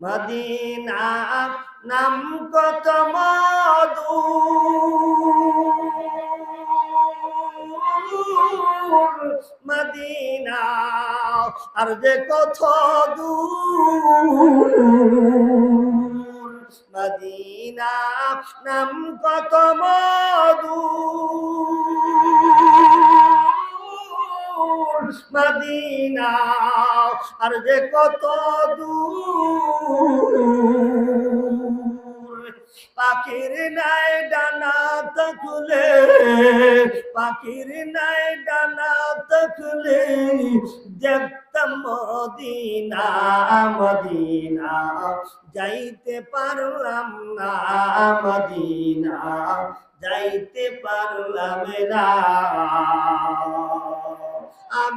Medina নাম কত মধু। Medina আর যে কত মদিনা নাম কত মধু। আর যে কত দূর। পাখির নাই ডানা তকুলে পাখির নাই ডানা তকুলে দেখতাম মদিনা মদিনা। যাইতে পারলাম না, মদিনা। যাইতে পারলাম না।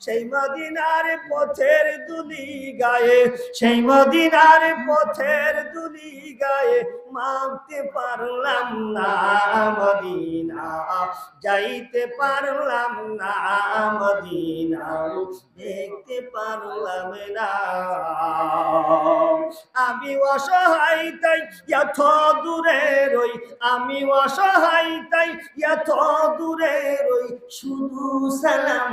সেই মদিনার পথের দুলি গায়ে, সেই মদিনার পথের দুলি গায়ে মানতে পারলাম না মদিনা, যাইতে পারলাম না মদিনা, দেখতে পারলাম না। আমি অসহায় তাই এত দূরে রই, আমি অসহায় তাই এত দূরে রই, শুধু সালাম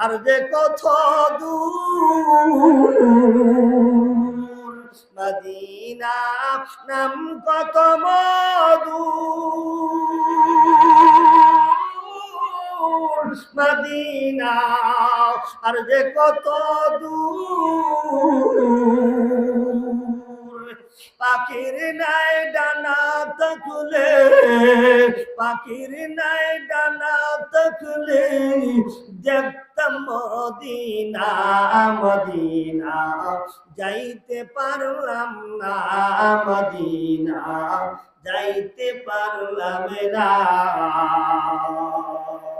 আর যে কত দূর, মদিনা নাম কত মধু মদিনা আর যে কত দূর। পাখির নাই ডানা তকুলে পাখির নাই ডানা তকুলে দেখতাম মদিনা মদিনা। যাইতে পারলাম না মদিনা যাইতে পারলাম না।